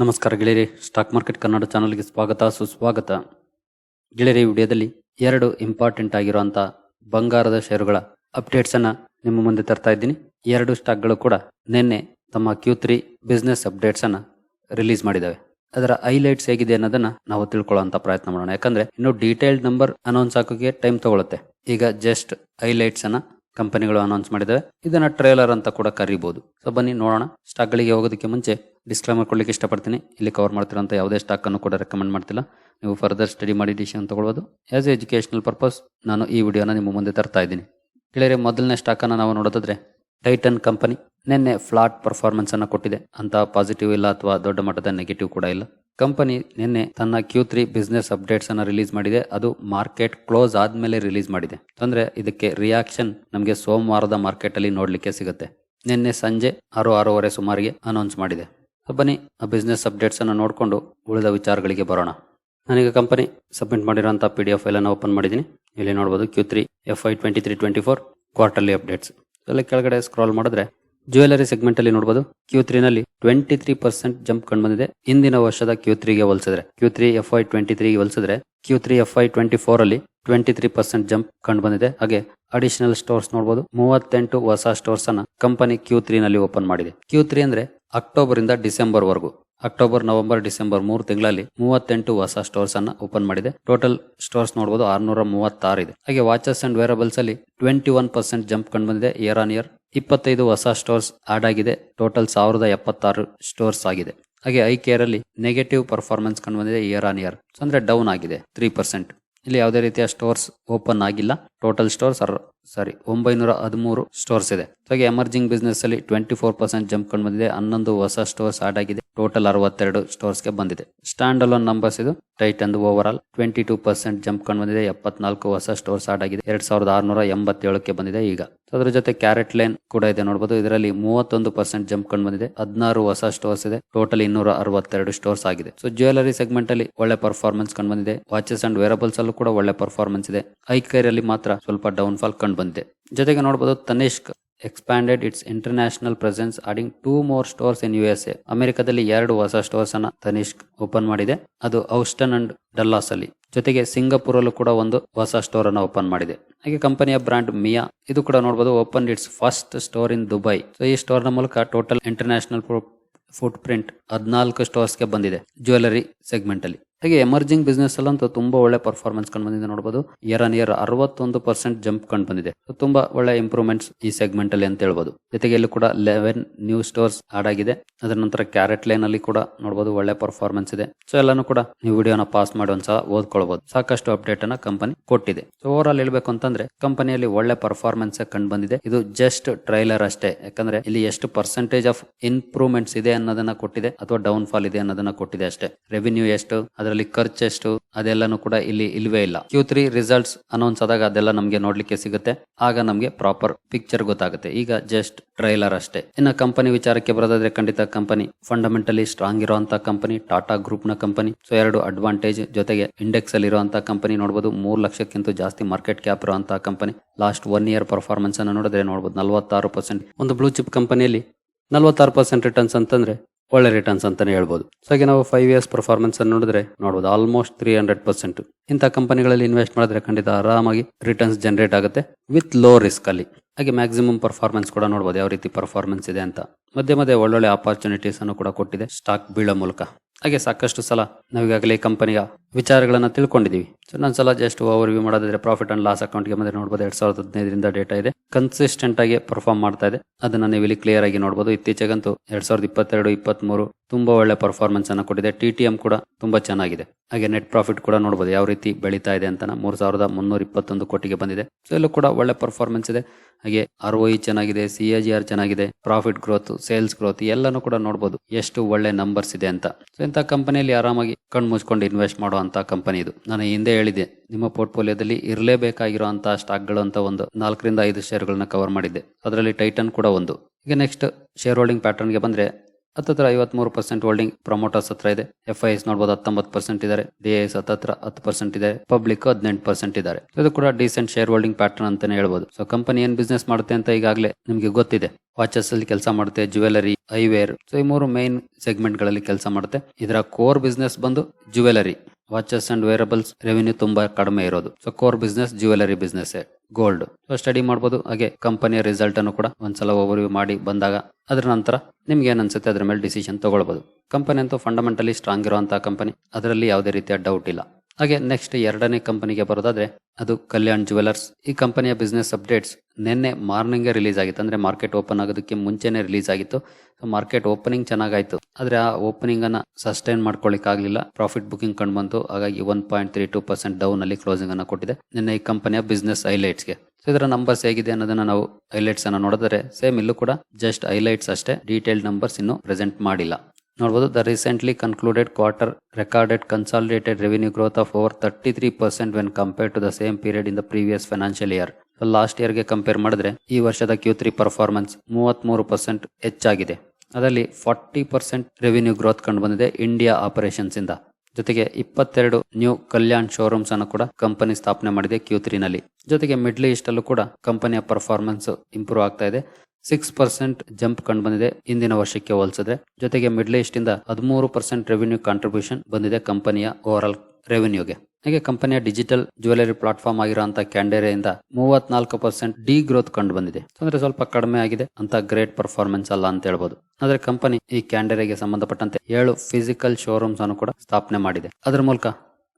ನಮಸ್ಕಾರ ಗೆಳೆಯರಿ stock market Kannada ಚಾನಲ್ಗೆ ಸ್ವಾಗತ, ಸುಸ್ವಾಗತ. ಗೆಳೆಯರಿ ವಿಡಿಯೋದಲ್ಲಿ ಎರಡು ಇಂಪಾರ್ಟೆಂಟ್ ಆಗಿರುವಂಥ ಬಂಗಾರದ ಷೇರುಗಳ ಅಪ್ಡೇಟ್ಸ್ ಅನ್ನ ನಿಮ್ಮ ಮುಂದೆ ತರ್ತಾ ಇದ್ದೀನಿ. ಎರಡು ಸ್ಟಾಕ್ಗಳು ಕೂಡ ನಿನ್ನೆ ತಮ್ಮ ಕ್ಯೂ ತ್ರೀ ಬಿಸ್ನೆಸ್ ಅಪ್ಡೇಟ್ಸ್ ಅನ್ನ ರಿಲೀಸ್ ಮಾಡಿದ್ದಾವೆ. ಅದರ ಹೈಲೈಟ್ಸ್ ಹೇಗಿದೆ ಅನ್ನೋದನ್ನ ನಾವು ತಿಳ್ಕೊಳ್ಳುವಂತ ಪ್ರಯತ್ನ ಮಾಡೋಣ. ಯಾಕಂದ್ರೆ, ಇನ್ನು ಡೀಟೇಲ್ಡ್ ನಂಬರ್ ಅನೌನ್ಸ್ ಹಾಕೋಕೆ ಟೈಮ್ ತಗೊಳುತ್ತೆ. ಈಗ ಜಸ್ಟ್ ಹೈಲೈಟ್ಸ್ ಅನ್ನ ಕಂಪನಿಗಳು ಅನೌನ್ಸ್ ಮಾಡಿದ್ದಾವೆ ಇದನ್ನ ಟ್ರೇಲರ್ ಅಂತ ಕೂಡ ಕರಿಬಹುದು ಸೊ ಬನ್ನಿ, ನೋಡೋಣ. ಸ್ಟಾಕ್ ಗಳಿಗೆ ಹೋಗೋದಕ್ಕೆ ಮುಂಚೆ ಡಿಸ್ಕ್ಲೈಮರ್ ಕೊಡ್ಲಿಕ್ಕೆ ಇಷ್ಟಪಡ್ತೀನಿ. ಇಲ್ಲಿ ಕವರ್ ಮಾಡ್ತಿರೋಂಥ ಯಾವುದೇ ಸ್ಟಾಕ್ ಅನ್ನು ಕೂಡ ರೆಕಮೆಂಡ್ ಮಾಡ್ತಿಲ್ಲ. ನೀವು ಫರ್ದರ್ ಸ್ಟಡಿ ಮಾಡಿ ಡಿಸಿಷನ್ ತಗೊಳ್ಬೋದು. ಆಸ್ ಎಜುಕೇಶನಲ್ ಪರ್ಪಸ್ ನಾನು ಈ ವಿಡಿಯೋನ ನಿಮ್ಮ ಮುಂದೆ ತರ್ತಾ ಇದ್ದೀನಿ. ಗೆಳೆಯರೆ ಮೊದಲನೇ ಸ್ಟಾಕ್ ಅನ್ನ ನಾವು ನೋಡೋದಾದ್ರೆ ಟೈಟನ್ ಕಂಪನಿ ನಿನ್ನೆ ಫ್ಲಾಟ್ ಪರ್ಫಾರ್ಮೆನ್ಸ್ ಅನ್ನ ಕೊಟ್ಟಿದೆ. ಅಂತ ಪಾಸಿಟಿವ್ ಇಲ್ಲ ಅಥವಾ ದೊಡ್ಡ ಮಟ್ಟದ ನೆಗೆಟಿವ್ ಕೂಡ ಇಲ್ಲ. ಕಂಪನಿ ನಿನ್ನೆ ತನ್ನ ಕ್ಯೂ ತ್ರೀ ಬಿಸ್ನೆಸ್ ಅಪ್ಡೇಟ್ಸ್ ಅನ್ನ ರಿಲೀಸ್ ಮಾಡಿದೆ. ಅದು ಮಾರ್ಕೆಟ್ ಕ್ಲೋಸ್ ಆದ್ಮೇಲೆ ರಿಲೀಸ್ ಮಾಡಿದೆ. ಅಂದ್ರೆ ಇದಕ್ಕೆ ರಿಯಾಕ್ಷನ್ ನಮಗೆ ಸೋಮವಾರದ ಮಾರ್ಕೆಟ್ ಅಲ್ಲಿ ನೋಡ್ಲಿಕ್ಕೆ ಸಿಗುತ್ತೆ. ನಿನ್ನೆ ಸಂಜೆ ಆರು ಆರೂವರೆ ಸುಮಾರಿಗೆ ಅನೌನ್ಸ್ ಮಾಡಿದೆ. ಬನ್ನಿ, ಆ ಬಿಸ್ನೆಸ್ ಅಪ್ಡೇಟ್ಸ್ ಅನ್ನ ನೋಡಿಕೊಂಡು ಉಳಿದ ವಿಚಾರಗಳಿಗೆ ಬರೋಣ. ನಾನೀಗ ಕಂಪನಿ ಸಬ್ಮಿಟ್ ಮಾಡಿರೋಂಥ ಪಿ ಡಿ ಎಫ್ ಫೈಲನ್ನು ಓಪನ್ ಮಾಡಿದ್ದೀನಿ. ಇಲ್ಲಿ ನೋಡ್ಬೋದು Q three F I twenty three twenty four quarterly updates ಅಲ್ಲಿ ಕೆಳಗಡೆ ಸ್ಕ್ರಾಲ್ ಮಾಡಿದ್ರೆ ಜ್ಯುವೆಲರಿ ಸೆಗ್ಮೆಂಟ್ ಅಲ್ಲಿ ನೋಡಬಹುದು ಕ್ಯೂ ತ್ರೀ ನಲ್ಲಿ ಟ್ವೆಂಟಿ ತ್ರೀ ಪರ್ಸೆಂಟ್ ಜಂಪ್ ಕಂಡು ಬಂದಿದೆ ಹಿಂದಿನ ವರ್ಷದ ಕ್ಯೂ ತ್ರೀಗೆ ಹೋಲಿಸಿದ್ರೆ Q three F I twenty ತ್ರೀಗೆ ಹೋಲಿಸಿದ್ರೆ Q three F I twenty four ಅಲ್ಲಿ ಟ್ವೆಂಟಿ ತ್ರೀ ಪರ್ಸೆಂಟ್ ಜಂಪ್ ಕಂಡು ಬಂದಿದೆ ಹಾಗೆ ಅಡಿಷನಲ್ ಸ್ಟೋರ್ಸ್ ನೋಡಬಹುದು ಮೂವತ್ತೆಂಟು ಹೊಸ ಸ್ಟೋರ್ಸ್ ಅನ್ನ ಕಂಪನಿ ಕ್ಯೂ ತ್ರೀ ನಲ್ಲಿ ಓಪನ್ ಮಾಡಿದೆ. ಕ್ಯೂ ತ್ರೀ ಅಂದ್ರೆ ಅಕ್ಟೋಬರ್ ಇಂದ ಡಿಸೆಂಬರ್ ವರೆಗೂ. ಅಕ್ಟೋಬರ್, ನವೆಂಬರ್, ಡಿಸೆಂಬರ್ ಮೂರು ತಿಂಗಳಲ್ಲಿ ಮೂವತ್ತೆಂಟು ಹೊಸ ಸ್ಟೋರ್ಸ್ ಅನ್ನ ಓಪನ್ ಮಾಡಿದೆ. ಟೋಟಲ್ ಸ್ಟೋರ್ಸ್ ನೋಡಬಹುದು ಆರ್ನೂರ ಮೂವತ್ತಾರು ಇದೆ. ಹಾಗೆ ವಾಚಸ್ ಅಂಡ್ ವೇರಬಲ್ಸ್ ಅಲ್ಲಿ ಟ್ವೆಂಟಿ ಒನ್ ಪರ್ಸೆಂಟ್ ಜಂಪ್ ಕಂಡು ಬಂದಿದೆ. ಇಯರ್ ಆನ್ ಇಯರ್ ಇಪ್ಪತ್ತೈದು ಹೊಸ ಸ್ಟೋರ್ಸ್ ಆಡ್ ಆಗಿದೆ. ಟೋಟಲ್ ಸಾವಿರದ ಎಪ್ಪತ್ತಾರು ಸ್ಟೋರ್ಸ್ ಆಗಿದೆ. ಹಾಗೆ ಐ ಕೇರ್ ಅಲ್ಲಿ ನೆಗೆಟಿವ್ ಪರ್ಫಾರ್ಮೆನ್ಸ್ ಕಂಡು ಬಂದಿದೆ ಇಯರ್ ಆನ್ ಇಯರ್. ಅಂದ್ರೆ ಡೌನ್ ಆಗಿದೆ ತ್ರೀ ಪರ್ಸೆಂಟ್. ಇಲ್ಲಿ ಯಾವುದೇ ರೀತಿಯ ಸ್ಟೋರ್ಸ್ ಓಪನ್ ಆಗಿಲ್ಲ. ಟೋಟಲ್ ಸ್ಟೋರ್ಸ್ ಸಾರಿ ಒಂಬೈನೂರ ಹದಿಮೂರು ಸ್ಟೋರ್ಸ್ ಇದೆ. ಹಾಗೆ ಎಮರ್ಜಿಂಗ್ ಬಿಸ್ನೆಸ್ ಅಲ್ಲಿ ಟ್ವೆಂಟಿ ಫೋರ್ ಪರ್ಸೆಂಟ್ ಜಂಪ್ ಕಂಡು ಬಂದಿದೆ. ಹನ್ನೊಂದು ಹೊಸ ಸ್ಟೋರ್ಸ್ ಆಡ್ ಆಗಿದೆ. ಟೋಟಲ್ ಅರವತ್ತೆರಡು ಸ್ಟೋರ್ಸ್ಗೆ ಬಂದಿದೆ. ಸ್ಟ್ಯಾಂಡ್ ಅಲೋನ್ ನಂಬರ್ಸ್ ಇದು. Titan overall twenty two percent jump ಕಂಡು ಬಂದಿದೆ. ಎಪ್ಪತ್ನಾಲ್ಕು ಹೊಸ ಸ್ಟೋರ್ಸ್ ಆಡ್ ಆಗಿದೆ. ಎರಡ್ ಸಾವಿರದ ಆರ್ನೂರ ಎಂಬತ್ತೇಳಕ್ಕೆ ಬಂದಿದೆ ಈಗ. ಅದರ ಜೊತೆ ಕ್ಯಾರೆಟ್ ಲೈನ್ ಕೂಡ ಇದೆ ನೋಡಬಹುದು ಇದರಲ್ಲಿ ಮೂವತ್ತೊಂದು ಪರ್ಸೆಂಟ್ ಜಂಪ್ ಕಂಡು ಬಂದಿದೆ. ಹದಿನಾರು ಹೊಸ ಸ್ಟೋರ್ಸ್ ಇದೆ. ಟೋಟಲ್ ಇನ್ನೂರ ಅರವತ್ತೆರಡು ಸ್ಟೋರ್ಸ್ ಆಗಿದೆ. ಸೊ ಜ್ಯುವೆಲರಿ ಸೆಗ್ಮೆಂಟ್ ಅಲ್ಲಿ ಒಳ್ಳೆ ಪರ್ಫಾರ್ಮೆನ್ಸ್ ಕಂಡು ಬಂದಿದೆ. ವಾಚಸ್ ಅಂಡ್ ವೇರಬಲ್ಸ್ ಅಲ್ಲೂ ಕೂಡ ಒಳ್ಳೆ ಪರ್ಫಾರ್ಮೆನ್ಸ್ ಇದೆ. ಐ ಅಲ್ಲಿ ಮಾತ್ರ ಸ್ವಲ್ಪ ಡೌನ್ ಫಾಲ್ ಕಂಡು ಬಂದಿದೆ. ಜೊತೆಗೆ ನೋಡಬಹುದು Tanishq expanded its international presence adding two more stores in U S A ಅಮೆರಿಕದಲ್ಲಿ ಎರಡು ಹೊಸ ಸ್ಟೋರ್ಸ್ ಅನ್ನ ತನಿಷ್ಕ್ ಓಪನ್ ಮಾಡಿದೆ. ಅದು ಔಸ್ಟನ್ ಅಂಡ್ ಡಲ್ಲಾಸ್ ಅಲ್ಲಿ. ಜೊತೆಗೆ ಸಿಂಗಾಪುರ್ ಅಲ್ಲೂ ಕೂಡ ಒಂದು ಹೊಸ ಸ್ಟೋರ್ ಅನ್ನು ಓಪನ್ ಮಾಡಿದೆ. ಹಾಗೆ ಕಂಪನಿಯ ಬ್ರಾಂಡ್ ಮಿಯಾ, ಇದು ಕೂಡ ನೋಡಬಹುದು open its first store in Dubai so ಈ ಸ್ಟೋರ್ನ ಮೂಲಕ ಟೋಟಲ್ ಇಂಟರ್ನ್ಯಾಷನಲ್ ಫುಟ್ ಪ್ರಿಂಟ್ ಹದಿನಾಲ್ಕು ಸ್ಟೋರ್ಸ್ಗೆ ಬಂದಿದೆ ಜ್ಯುವೆಲರಿ ಸೆಗ್ಮೆಂಟ್ ಅಲ್ಲಿ. ಹಾಗೆ ಎಮರ್ಜಿಂಗ್ ಬಿಸ್ನೆಸ್ ಅಲ್ಲಂತೂ ತುಂಬಾ ಒಳ್ಳೆ ಪರ್ಫಾರ್ಮೆನ್ಸ್ ಕಂಡು ಬಂದಿದೆ ನೋಡಬಹುದು ಇಯರ್ ಆನ್ ಇಯರ್ ಅರವತ್ತೊಂದು ಪರ್ಸೆಂಟ್ ಜಂಪ್ ಕಂಡು ಬಂದಿದೆ. ತುಂಬಾ ಒಳ್ಳೆ ಇಂಪ್ರೂವ್ಮೆಂಟ್ಸ್ ಈ ಸೆಗ್ಮೆಂಟ್ ಅಲ್ಲಿ ಅಂತ ಹೇಳ್ಬೋದು. ಜೊತೆಗೆ ಇಲ್ಲಿ ಕೂಡ ಲೆವೆನ್ ನ್ಯೂ ಸ್ಟೋರ್ಸ್ ಆಡ್ ಆಗಿದೆ. ಅದರ ನಂತರ ಕ್ಯಾರೆಟ್ ಲೈನ್ ಅಲ್ಲಿ ಕೂಡ ನೋಡಬಹುದು ಒಳ್ಳೆ ಪರ್ಫಾರ್ಮೆನ್ಸ್ ಇದೆ. ಸೊ ಎಲ್ಲಾನು ಕೂಡ ನೀವು ವಿಡಿಯೋನ ಪಾಸ್ ಮಾಡಿ ಒಂದ್ಸಲ ಓದ್ಕೊಳ್ಬಹುದು ಸಾಕಷ್ಟು ಅಪ್ಡೇಟ್ ಅನ್ನ ಕಂಪನಿ ಕೊಟ್ಟಿದೆ. ಸೊ ಓವರ್ ಆಲ್ ಹೇಳ್ಬೇಕು ಅಂತಂದ್ರೆ ಕಂಪನಿಯಲ್ಲಿ ಒಳ್ಳೆ ಪರ್ಫಾರ್ಮೆನ್ಸ್ ಕಂಡು ಬಂದಿದೆ. ಇದು ಜಸ್ಟ್ ಟ್ರೈಲರ್ ಅಷ್ಟೇ. ಯಾಕಂದ್ರೆ ಇಲ್ಲಿ ಎಷ್ಟು ಪರ್ಸೆಂಟೇಜ್ ಆಫ್ ಇಂಪ್ರೂವ್ಮೆಂಟ್ಸ್ ಇದೆ ಅನ್ನೋದನ್ನ ಕೊಟ್ಟಿದೆ. ಅಥವಾ ಡೌನ್ ಫಾಲ್ ಇದೆ ಅನ್ನೋದನ್ನ ಕೊಟ್ಟಿದೆ ಅಷ್ಟೇ. ರೆವಿನ್ಯೂ ಎಷ್ಟು ಅದರಲ್ಲಿ ಖರ್ಚು ಎಷ್ಟು, ಅದೆಲ್ಲಾನು ಕೂಡ ಇಲ್ಲಿ ಇಲ್ವೇ ಇಲ್ಲ. ಕ್ಯೂ ತ್ರೀ ರಿಸಲ್ಟ್ಸ್ ಅನೌನ್ಸ್ ಆದಾಗ ಅದೆಲ್ಲ ನಮಗೆ ನೋಡ್ಲಿಕ್ಕೆ ಸಿಗುತ್ತೆ. ಆಗ ನಮಗೆ ಪ್ರಾಪರ್ ಪಿಕ್ಚರ್ ಗೊತ್ತಾಗುತ್ತೆ. ಈಗ ಜಸ್ಟ್ ಟ್ರೈಲರ್ ಅಷ್ಟೇ. ಇನ್ನು ಕಂಪನಿ ವಿಚಾರಕ್ಕೆ ಬರೋದಾದ್ರೆ ಖಂಡಿತ ಕಂಪನಿ ಫಂಡಮೆಂಟಲಿ ಸ್ಟ್ರಾಂಗ್ ಇರುವಂತಹ ಕಂಪನಿ ಟಾಟಾ ಗ್ರೂಪ್ನ ಕಂಪನಿ ಸೊ ಎರಡು ಅಡ್ವಾಂಟೇಜ್ ಜೊತೆಗೆ ಇಂಡೆಕ್ಸ್ ಅಲ್ಲಿ ಇರುವಂತಹ ಕಂಪನಿ ನೋಡಬಹುದು ಮೂರು ಲಕ್ಷಕ್ಕಿಂತ ಜಾಸ್ತಿ ಮಾರ್ಕೆಟ್ ಕ್ಯಾಪ್ ಇರುವಂತಹ company last one year performance ಅನ್ನು ನೋಡಿದ್ರೆ ನೋಡಬಹುದು ನಲವತ್ತಾರು ಪರ್ಸೆಂಟ್ ಒಂದು ಬ್ಲೂ ಚಿಪ್ ಕಂಪನಿಯಲ್ಲಿ ನಲವತ್ತಾರು ಪರ್ಸೆಂಟ್ ರಿಟರ್ನ್ಸ್ ಅಂತಂದ್ರೆ ಒಳ್ಳೆ ರಿಟರ್ನ್ಸ್ ಅಂತಾನೆ ಹೇಳ್ಬೋದು. ಸೊ ಹಾಗೆ ನಾವು ಫೈವ್ ಇಯರ್ಸ್ ಪರ್ಫಾರ್ಮೆನ್ಸ್ ಅನ್ನು ನೋಡಿದ್ರೆ ನೋಡಬಹುದು ಆಲ್ಮೋಸ್ಟ್ ತ್ರೀ ಹಂಡ್ರೆಡ್ ಪರ್ಸೆಂಟ್ ಇಂಥ ಕಂಪನಿಗಳಲ್ಲಿ ಇನ್ವೆಸ್ಟ್ ಮಾಡಿದ್ರೆ ಖಂಡಿತ ಆರಾಮಾಗಿ ರಿಟರ್ನ್ಸ್ ಜನರೇಟ್ ಆಗುತ್ತೆ ವಿತ್ ಲೋ ರಿಸ್ಕ್ ಅಲ್ಲಿ. ಹಾಗೆ ಮ್ಯಾಕ್ಸಿಮಮ್ ಪರ್ಫಾರ್ಮೆನ್ಸ್ ಕೂಡ ನೋಡ್ಬೋದು. ಯಾವ ರೀತಿ ಪರ್ಫಾರ್ಮೆನ್ಸ್ ಇದೆ ಅಂತ. ಮಧ್ಯೆ ಮಧ್ಯೆ ಒಳ್ಳೊಳ್ಳೆ ಆಪರ್ಚುನಿಟೀಸ್ ಅನ್ನು ಕೂಡ ಕೊಟ್ಟಿದೆ ಸ್ಟಾಕ್ ಬೀಳೋ ಮೂಲಕ. ಹಾಗೆ ಸಾಕಷ್ಟು ಸಲ ನಾವೀಗಾಗಲೇ ಕಂಪನಿಯ ವಿಚಾರಗಳನ್ನು ತಿಳ್ಕೊಂಡಿದ್ದೀವಿ. ಸೊ ನಾನು ಸಲ ಜಸ್ಟ್ ಓವರ್ ವ್ಯೂ ಮಾಡೋದಾದ್ರೆ ಪ್ರಾಫಿಟ್ ಅಂಡ್ ಲಾಸ್ ಅಕೌಂಟ್ಗೆ ಮಾತ್ರ ನೋಡ್ಬೋದು. ಎರಡ್ ಸಾವಿರದ ಹದಿನೈದರಿಂದ ಡೇಟಾ ಇದೆ. ಕನ್ಸಿಸ್ಟೆಂಟ್ ಆಗಿ ಪರ್ಫಾರ್ಮ್ ಮಾಡ್ತಾ ಇದೆ. ಅದನ್ನ ನೀವು ಇಲ್ಲಿ ಕ್ಲಿಯರ್ ಆಗಿ ನೋಡಬಹುದು ಇತ್ತೀಚೆಗಂತೂ ಎರಡ್ ಸಾವಿರದ ಇಪ್ಪತ್ತೆರಡು ಇಪ್ಪತ್ತ್ ಮೂರು ತುಂಬಾ ಒಳ್ಳೆ ಪರ್ಫಾರ್ಮೆನ್ಸ್ ಅನ್ನ ಕೊಟ್ಟಿದೆ. ಟಿ ಟಿ ಎಂ ಕೂಡ ತುಂಬಾ ಚೆನ್ನಾಗಿದೆ. ಹಾಗೆ ನೆಟ್ ಪ್ರಾಫಿಟ್ ಕೂಡ ನೋಡಬಹುದು ಯಾವ ರೀತಿ ಬೆಳೀತಾ ಇದೆ ಅಂತ ಮೂರ್ ಸಾವಿರದ ಮುನ್ನೂರ ಇಪ್ಪತ್ತೊಂದು ಕೋಟಿಗೆ ಬಂದಿದೆ. ಸೊ ಎಲ್ಲೂ ಕೂಡ ಒಳ್ಳೆ ಪರ್ಫಾರ್ಮೆನ್ಸ್ ಇದೆ. ಹಾಗೆ ಆರ್ ಒ ಚೆನ್ನಾಗಿದೆ ಸಿ ಎ ಜಿ ಆರ್ ಚೆನ್ನಾಗಿದೆ ಪ್ರಾಫಿಟ್ ಗ್ರೋತ್ ಸೇಲ್ಸ್ ಗ್ರೋತ್ ಎಲ್ಲನೂ ಕೂಡ ನೋಡಬಹುದು ಎಷ್ಟು ಒಳ್ಳೆ ನಂಬರ್ಸ್ ಇದೆ ಅಂತ. ಸೊ ಇಂಥ ಕಂಪನಿಯಲ್ಲಿ ಆರಾಮಾಗಿ ಕಣ್ಣು ಮುಚ್ಕೊಂಡು ಇನ್ವೆಸ್ಟ್ ಮಾಡುವಂಥ ಕಂಪನಿ ಇದು. ನಾನು ಹಿಂದೆ ಹೇಳಿದೆ ನಿಮ್ಮ ಪೋರ್ಟ್ಫೋಲಿಯೋದಲ್ಲಿ ಇರಲೇಬೇಕಾಗಿರುವಂತಹ ಸ್ಟಾಕ್ಗಳು ಅಂತ ಒಂದು ನಾಲ್ಕರಿಂದ ಐದು ಶೇರ್ಗಳನ್ನ ಕವರ್ ಮಾಡಿದ್ದೆ. ಅದರಲ್ಲಿ ಟೈಟನ್ ಕೂಡ ಒಂದು. ಈಗ ನೆಕ್ಸ್ಟ್ ಶೇರ್ ಹೋಲ್ಡಿಂಗ್ ಪ್ಯಾಟರ್ನ್ಗೆ ಬಂದ್ರೆ ಹತ್ತತ್ರ ಐವತ್ಮೂರು ಪರ್ಸೆಂಟ್ ಹೋಲ್ಡಿಂಗ್ ಪ್ರಮೋಟರ್ಸ್ ಹತ್ರ ಇದೆ. ಎಫ್ ಐ ಎಸ್ ನೋಡಬಹುದು ಹತ್ತೊಂಬತ್ತು ಪರ್ಸೆಂಟ್ ಇದ್ದಾರೆ ಡಿ ಎಸ್ ಹತ್ತತ್ರ ಹತ್ತು ಪರ್ಸೆಂಟ್ ಇದೆ. ಪಬ್ಲಿಕ್ ಹದಿನೆಂಟು ಪರ್ಸೆಂಟ್ ಇದ್ದಾರೆ ಇದು ಕೂಡ ಡೀಸೆಂಟ್ ಶೇರ್ ಹೋಲ್ಡಿಂಗ್ ಪ್ಯಾಟರ್ನ್ ಅಂತಾನೆ ಹೇಳ್ಬೋದು. ಸೊ ಕಂಪನಿ ಏನ್ ಬಿಸ್ನೆಸ್ ಮಾಡುತ್ತೆ ಅಂತ ಈಗಾಗಲೇ ನಿಮಗೆ ಗೊತ್ತಿದೆ. ವಾಚಸ್ ಅಲ್ಲಿ ಕೆಲಸ ಮಾಡುತ್ತೆ ಜ್ಯುವೆಲರಿ ಐವೇರ್ ಸೊ ಈ ಮೂರು ಮೈನ್ ಸೆಗ್ಮೆಂಟ್ಗಳಲ್ಲಿ ಕೆಲಸ ಮಾಡುತ್ತೆ. ಇದರ ಕೋರ್ ಬಿಸ್ನೆಸ್ ಬಂದು jewellery watches and wearables revenue ತುಂಬಾ ಕಡಿಮೆ ಇರೋದು. So core business jewellery business gold so study ಮಾಡಬಹುದು ಹಾಗೆ ಕಂಪನಿಯ ರಿಸಲ್ಟ್ ಅನ್ನು ಕೂಡ ಒಂದ್ಸಲ ಓವರ್ವ್ಯೂ ಮಾಡಿ ಬಂದಾಗ ಅದರ ನಂತರ ನಿಮ್ಗೆ ಏನ್ ಅನ್ಸುತ್ತೆ ಅದ್ರ ಮೇಲೆ ಡಿಸಿಷನ್ ತಗೊಳ್ಬಹುದು ಕಂಪನಿ ಅಂತೂ ಫಂಡಮೆಂಟಲಿ ಸ್ಟ್ರಾಂಗ್ ಇರುವಂತಹ ಕಂಪನಿ ಅದರಲ್ಲಿ ಯಾವುದೇ ರೀತಿಯ ಡೌಟ್ ಇಲ್ಲ. ಹಾಗೆ ನೆಕ್ಸ್ಟ್ ಎರಡನೇ ಕಂಪನಿಗೆ ಬರೋದಾದ್ರೆ ಅದು ಕಲ್ಯಾಣ್ ಜುವೆಲ್ಲರ್ಸ್ ಈ ಕಂಪನಿಯ ಬಿಸ್ನೆಸ್ ಅಪ್ಡೇಟ್ಸ್ ನಿನ್ನೆ ಮಾರ್ನಿಂಗೇ ರಿಲೀಸ್ ಆಗಿತ್ತು. ಅಂದ್ರೆ ಮಾರ್ಕೆಟ್ ಓಪನ್ ಆಗೋದಕ್ಕೆ ಮುಂಚೆನೆ ರಿಲೀಸ್ ಆಗಿತ್ತು. ಮಾರ್ಕೆಟ್ ಓಪನಿಂಗ್ ಚೆನ್ನಾಗಾಯ್ತು. ಆದ್ರೆ ಆ ಓಪನಿಂಗ್ ಅನ್ನ ಸಸ್ಟೈನ್ ಮಾಡ್ಕೊಳ್ಳಿಕ್ ಆಗ್ಲಿಲ್ಲ ಪ್ರಾಫಿಟ್ ಬುಕಿಂಗ್ ಕಂಡು ಬಂತು. ಹಾಗಾಗಿ one point three two percent down ಅಲ್ಲಿ ಕ್ಲೋಸಿಂಗ್ ಅನ್ನ ಕೊಟ್ಟಿದೆ. ನಿನ್ನೆ ಈ ಕಂಪನಿಯ ಬಿಸ್ನೆಸ್ ಹೈಲೈಟ್ಸ್ಗೆ ಸೊ ಇದರ ನಂಬರ್ಸ್ ಹೇಗಿದೆ ಅನ್ನೋದನ್ನ ನಾವು ಹೈಲೈಟ್ಸ್ ಅನ್ನ ನೋಡಿದ್ರೆ ಸೇಮ್ ಇಲ್ಲೂ ಕೂಡ ಜಸ್ಟ್ ಹೈಲೈಟ್ಸ್ ಅಷ್ಟೇ. ಡೀಟೇಲ್ಡ್ ನಂಬರ್ಸ್ ಇನ್ನು ಪ್ರೆಸೆಂಟ್ ಮಾಡಿಲ್ಲ. ನೋಡಬಹುದು the recently concluded quarter recorded consolidated revenue growth of over thirty three percent when compare to the same period in the previous financial year last ಇಯರ್ಗೆ compare ಮಾಡಿದ್ರೆ, ಈ ವರ್ಷದ Q three performance ಮೂವತ್ತ್ಮೂರು percent ಹೆಚ್ಚಾಗಿದೆ. ಅದರಲ್ಲಿ forty percent revenue growth ಕಂಡು ಬಂದಿದೆ India operations ಇಂದ. ಜೊತೆಗೆ ಇಪ್ಪತ್ತೆರಡು ನ್ಯೂ ಕಲ್ಯಾಣ್ ಶೋರೂಮ್ಸ್ ಅನ್ನು ಕೂಡ ಕಂಪನಿ ಸ್ಥಾಪನೆ ಮಾಡಿದೆ ಕ್ಯೂ ತ್ರೀನಲ್ಲಿ ಜೊತೆಗೆ ಮಿಡ್ಲ್ ಈಸ್ಟ್ ಅಲ್ಲೂ ಕೂಡ ಕಂಪನಿಯ ಪರ್ಫಾರ್ಮೆನ್ಸ್ ಇಂಪ್ರೂವ್ ಆಗ್ತಾ ಇದೆ. ಸಿಕ್ಸ್ ಪರ್ಸೆಂಟ್ ಜಂಪ್ ಕಂಡು ಬಂದಿದೆ ಇಂದಿನ ವರ್ಷಕ್ಕೆ ಹೋಲಿಸಿದ್ರೆ. ಜೊತೆಗೆ ಮಿಡ್ಲ್ ಈಸ್ಟ್ ಇಂದ ಹದಿಮೂರು ಪರ್ಸೆಂಟ್ ರೆವಿನ್ಯೂ ಕಾಂಟ್ರಿಬ್ಯೂಷನ್ ಬಂದಿದೆ ಕಂಪನಿಯ ಓವರ್ ಆಲ್ ರೆವಿನ್ಯೂಗೆ ಹಾಗೆ ಕಂಪನಿಯ ಡಿಜಿಟಲ್ ಜ್ಯುವೆಲರಿ ಪ್ಲಾಟ್ಫಾರ್ಮ್ ಆಗಿರುವಂತಹ ಕ್ಯಾಂಡೇರಿಯಿಂದ ಮೂವತ್ನಾಲ್ಕು ಪರ್ಸೆಂಟ್ ಡಿ ಗ್ರೋತ್ ಕಂಡು ಬಂದಿದೆ. ಅಂದ್ರೆ ಸ್ವಲ್ಪ ಕಡಿಮೆ ಆಗಿದೆ ಅಂತ ಗ್ರೇಟ್ ಪರ್ಫಾರ್ಮೆನ್ಸ್ ಅಲ್ಲ ಅಂತ ಹೇಳ್ಬೋದು. ಆದ್ರೆ ಕಂಪನಿ ಈ ಕ್ಯಾಂಡೇರಿಗೆ ಸಂಬಂಧಪಟ್ಟಂತೆ ಏಳು ಫಿಸಿಕಲ್ ಶೋರೂಮ್ಸ್ ಅನ್ನು ಕೂಡ ಸ್ಥಾಪನೆ ಮಾಡಿದೆ. ಅದರ ಮೂಲಕ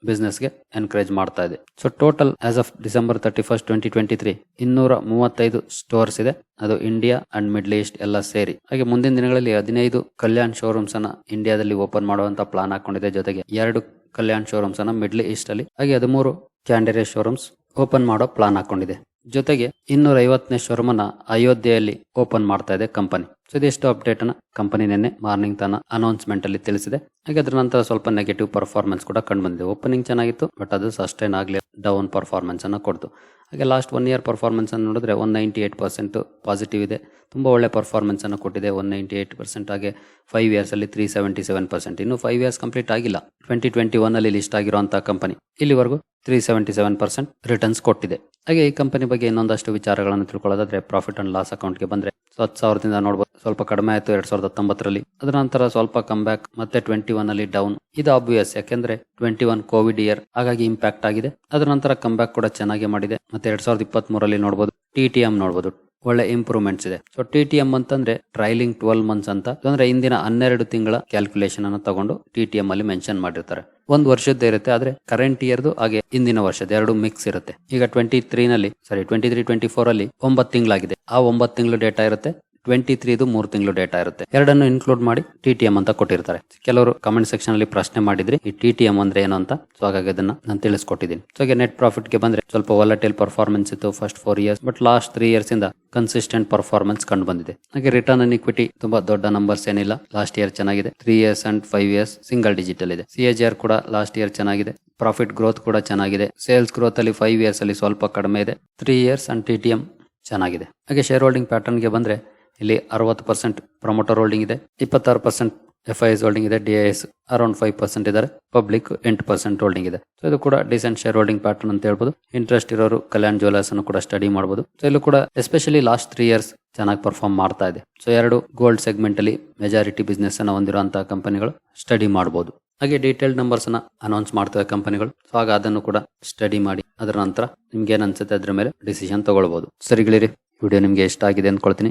ಬಿಸ್ನೆಸ್ಗೆ ಎನ್ಕರೇಜ್ ಮಾಡ್ತಾ ಇದೆ. So total as of December thirty first twenty twenty three ಇನ್ನೂರ ಮೂವತ್ತೈದು ಸ್ಟೋರ್ಸ್ ಇದೆ. ಅದು ಇಂಡಿಯಾ ಅಂಡ್ ಮಿಡ್ಲ್ ಈಸ್ಟ್ ಎಲ್ಲ ಸೇರಿ. ಹಾಗೆ ಮುಂದಿನ ದಿನಗಳಲ್ಲಿ ಹದಿನೈದು ಕಲ್ಯಾಣ್ ಶೋರೂಮ್ಸ್ ಅನ್ನ ಇಂಡಿಯಾದಲ್ಲಿ ಓಪನ್ ಮಾಡುವಂತ ಪ್ಲಾನ್ ಹಾಕೊಂಡಿದೆ. ಜೊತೆಗೆ ಎರಡು ಕಲ್ಯಾಣ್ ಶೋರೂಮ್ಸ್ ಅನ್ನ ಮಿಡ್ಲ್ ಈಸ್ಟ್ ಅಲ್ಲಿ, ಹಾಗೆ ಹದಿಮೂರು ಕ್ಯಾಂಡೆರೆ ಶೋರೂಮ್ಸ್ ಓಪನ್ ಮಾಡೋ ಪ್ಲಾನ್ ಹಾಕೊಂಡಿದೆ. ಜೊತೆಗೆ ಇನ್ನೂರ ಐವತ್ತನೇ ಶೋರೂಮ್ ಅನ್ನ ಅಯೋಧ್ಯೆಯಲ್ಲಿ ಓಪನ್ ಮಾಡ್ತಾ ಇದೆ ಕಂಪನಿ ಸೊ ಇದೆಷ್ಟು ಅಪ್ಡೇಟ್ ಅನ್ನ ಕಂಪನಿ ನಿನ್ನೆ ಮಾರ್ನಿಂಗ್ ತನ್ನ ಅನೌನ್ಸ್ಮೆಂಟ್ ಅಲ್ಲಿ ತಿಳಿಸಿದೆ. ಹಾಗೆ ಅದ್ರ ನಂತರ ಸ್ವಲ್ಪ ನೆಗೆಟಿವ್ ಪರ್ಫಾರ್ಮೆನ್ಸ್ ಕೂಡ ಕಂಡು ಬಂದಿದೆ ಓಪನಿಂಗ್ ಚೆನ್ನಾಗಿತ್ತು ಬಟ್ ಅದು ಸಸ್ಟೈನ್ ಆಗಲಿ ಡೌನ್ ಪರ್ಫಾರ್ಮೆನ್ಸ್ ಅನ್ನ ಕೊಡ್ತು. ಹಾಗೆ ಲಾಸ್ಟ್ ಒನ್ ಇಯರ್ ಪರ್ಫಾರ್ಮೆನ್ಸ್ ಅನ್ನು ನೋಡಿದ್ರೆ one ninety eight percent positive ಇದೆ. ತುಂಬಾ ಒಳ್ಳೆ ಪರ್ಫಾರ್ಮೆನ್ಸ್ ಅನ್ನು ಕೊಟ್ಟಿದೆ ಒನ್ ನೈಂಟಿ ಏಟ್ ಪರ್ಸೆಂಟ್ ಹಾಗೆ ಫೈವ್ ಇಯರ್ಸ್ ಅಲ್ಲಿ ತ್ರೀ ಸೆವೆಂಟಿ ಸೆವೆನ್ ಪರ್ಸೆಂಟ್ ಇನ್ನು ಫೈವ್ ಇಯರ್ಸ್ ಕಂಪ್ಲೀಟ್ ಆಗಿಲ್ಲ. ಟ್ವೆಂಟಿ ಟ್ವೆಂಟಿ ಒನ್ ಅಲ್ಲಿ ಲಿಸ್ಟ್ ಆಗಿರುವಂತಹ ಕಂಪನಿ ಇಲ್ಲಿವರೆಗೂ three seventy seven percent returns ಕೊಟ್ಟಿದೆ. ಹಾಗೆ ಈ ಕಂಪನಿ ಬಗ್ಗೆ ಇನ್ನೊಂದಷ್ಟು ವಿಚಾರಗಳನ್ನು ತಿಳ್ಕೊಳ್ಳೋದಾದ್ರೆ ಪ್ರಾಫಿಟ್ ಅಂಡ್ ಲಾಸ್ ಅಕೌಂಟ್ಗೆ ಬಂದ್ರೆ ಸೊ ಹತ್ತು ಸಾವಿರದಿಂದ ನೋಡಬಹುದು ಸ್ವಲ್ಪ ಕಡಿಮೆ ಆಯಿತು ಎರಡ್ ಸಾವಿರದ ಹತ್ತೊಂಬತ್ತರಲ್ಲಿ. ಅದರ ನಂತರ ಸ್ವಲ್ಪ ಕಮ್ ಬ್ಯಾಕ್ ಮತ್ತೆ ಟ್ವೆಂಟಿ ಒನ್ ಅಲ್ಲಿ ಡೌನ್ ಇದು ಆಬ್ವಿಯಸ್ ಯಾಕೆಂದ್ರೆ ಟ್ವೆಂಟಿ ಒನ್ ಕೋವಿಡ್ ಇಯರ್ ಹಾಗಾಗಿ ಇಂಪ್ಯಾಕ್ಟ್ ಆಗಿದೆ. ಅದರ ನಂತರ ಕಮ್ ಬ್ಯಾಕ್ ಕೂಡ ಚೆನ್ನಾಗಿ ಮಾಡಿದೆ. ಮತ್ತೆ ಎರಡ್ ಸಾವಿರದ ಇಪ್ಪತ್ತ್ ಮೂರಲ್ಲಿ ನೋಡಬಹುದು ಟಿ ಟಿ ಎಂ ನೋಡಬಹುದು ಒಳ್ಳೆ ಇಂಪ್ರೂವ್ಮೆಂಟ್ಸ್ ಇದೆ. ಸೊ ಟಿ ಟಿ ಎಂ ಅಂತಂದ್ರೆ ಟ್ರೈಲಿಂಗ್ ಟ್ವೆಲ್ ಮಂತ್ಸ್ ಅಂತ. ಅಂದ್ರೆ ಇಂದಿನ ಹನ್ನೆರಡು ತಿಂಗಳ ಕ್ಯಾಲ್ಕುಲೇಷನ್ ಅನ್ನು ತಗೊಂಡು ಟಿ ಟಿ ಎಂ ಅಲ್ಲಿ ಮೆನ್ಷನ್ ಮಾಡಿರ್ತಾರೆ. ಒಂದ್ ವರ್ಷದ್ದೇ ಇರುತ್ತೆ, ಆದ್ರೆ ಕರೆಂಟ್ ಇಯರ್ದು ಹಾಗೆ ಇಂದಿನ ವರ್ಷದ ಎರಡು ಮಿಕ್ಸ್ ಇರುತ್ತೆ. ಈಗ ಟ್ವೆಂಟಿ ತ್ರೀ ನಲ್ಲಿ sorry twenty three twenty four ಅಲ್ಲಿ ಒಂಬತ್ತು ತಿಂಗಳಾಗಿದೆ. ಆ ಒಂಬತ್ತು ತಿಂಗಳು ಡೇಟಾ ಇರುತ್ತೆ. ಟ್ವೆಂಟಿ ತ್ರೀದು ಮೂರು ತಿಂಗಳು ಡೇಟಾ ಇರುತ್ತೆ. ಎರಡನ್ನು ಇನ್ಕ್ಲೂಡ್ ಮಾಡಿ ಟಿ ಟಿ ಎಂ ಅಂತ ಕೊಟ್ಟಿರ್ತಾರೆ. ಕೆಲವರು ಕಮೆಂಟ್ ಸೆಕ್ಷನ್ ಅಲ್ಲಿ ಪ್ರಶ್ನೆ ಮಾಡಿದ್ರಿ, ಈ ಟಿ ಟಿ ಎಂ ಅಂದ್ರೆ ಏನು ಅಂತ? ಸೊ ಹಾಗಾಗಿ ಅದನ್ನ ನಾನು ತಿಳಿಸ್ಕೊಟ್ಟಿದ್ದೀನಿ. ಸೊ ನೆಟ್ ಪ್ರಾಫಿಟ್ಗೆ ಬಂದ್ರೆ ಸ್ವಲ್ಪ ವಾಲಟೈಲ್ ಪರ್ಫಾರ್ಮೆನ್ಸ್ ಇತ್ತು first four years but last three years ಇಂದ ಕನ್ಸಿಸ್ಟೆಂಟ್ ಪರ್ಫಾರ್ಮೆನ್ಸ್ ಕಂಡು ಬಂದಿದೆ. ಹಾಗೆ ರಿಟರ್ನ್ ಅನ್ ಇಕ್ವಿಟಿ ತುಂಬಾ ದೊಡ್ಡ ನಂಬರ್ಸ್ ಏನಿಲ್ಲ. ಲಾಸ್ಟ್ ಇಯರ್ ಚೆನ್ನಾಗಿದೆ. Three years and five years single digital ಇದೆ ಸಿ ಎಜ್ ಆರ್ ಕೂಡ ಲಾಸ್ಟ್ ಇಯರ್ ಚೆನ್ನಾಗಿದೆ. ಪ್ರಾಫಿಟ್ ಗ್ರೋತ್ ಕೂಡ ಚೆನ್ನಾಗಿದೆ. ಸೇಲ್ಸ್ ಗ್ರೋತ್ ಅಲ್ಲಿ ಫೈವ್ ಇಯರ್ಸ್ ಅಲ್ಲಿ ಸ್ವಲ್ಪ ಕಡಿಮೆ ಇದೆ. Three years and T T M ಚೆನ್ನಾಗಿದೆ. ಹಾಗೆ ಶೇರ್ ಹೋಲ್ಡಿಂಗ್ ಪ್ಯಾಟರ್ನ್ಗೆ ಬಂದ್ರೆ ಇಲ್ಲಿ ಅರವತ್ತು ಪರ್ಸೆಂಟ್ ಪ್ರಮೋಟರ್ ಹೋಲ್ಡಿಂಗ್ ಇದೆ, ಇಪ್ಪತ್ತಾರು percent F I S holding ಇದೆ D I S around five percent ಇದ್ದಾರೆ ಪಬ್ಲಿಕ್ ಎಂಟು ಪರ್ಸೆಂಟ್ ಹೋಲ್ಡಿಂಗ್ ಇದೆ. ಸೊ ಇದು ಕೂಡ ಡಿಸೆಂಟ್ ಶೇರ್ ಹೋಲ್ಡಿಂಗ್ ಪ್ಯಾಟರ್ನ್ ಅಂತ ಹೇಳ್ಬೋದು. ಇಂಟ್ರೆಸ್ಟ್ ಇರೋರು ಕಲ್ಯಾಣ್ ಜುವೆಲ್ಲರ್ಸ್ ಅನ್ನು ಕೂಡ ಸ್ಟಡಿ ಮಾಡಬಹುದು ಸೊ ಇಲ್ಲೂ ಕೂಡ ಎಸ್ಪೆಷಲಿ ಲಾಸ್ಟ್ ತ್ರೀ ಇಯರ್ಸ್ ಚೆನ್ನಾಗಿ ಪರ್ಫಾರ್ಮ್ ಮಾಡ್ತಾ ಇದೆ. ಸೊ ಎರಡು ಗೋಲ್ಡ್ ಸೆಗ್ಮೆಂಟ್ ಅಲ್ಲಿ ಮೆಜಾರಿಟಿ ಬಿಸ್ನೆಸ್ ಅನ್ನ ಹೊಂದಿರುವಂತಹ ಕಂಪನಿಗಳು ಸ್ಟಡಿ ಮಾಡಬಹುದು ಹಾಗೆ ಡೀಟೇಲ್ಡ್ ನಂಬರ್ಸ್ ಅನ್ನ ಅನೌನ್ಸ್ ಮಾಡ್ತವೆ ಕಂಪನಿಗಳು ಸೊ, ಆಗ ಅದನ್ನು ಕೂಡ ಸ್ಟಡಿ ಮಾಡಿ, ಅದರ ನಂತರ ನಿಮ್ಗೆ ಏನ್ ಅನ್ಸುತ್ತೆ ಅದ್ರ ಮೇಲೆ ಡಿಸಿಷನ್ ತಗೊಳ್ಬಹುದು ಸರಿಗಳಿರಿ ವಿಡಿಯೋ ನಿಮ್ಗೆ ಇಷ್ಟ ಆಗಿದೆ ಅಂದ್ಕೊಳ್ತೀನಿ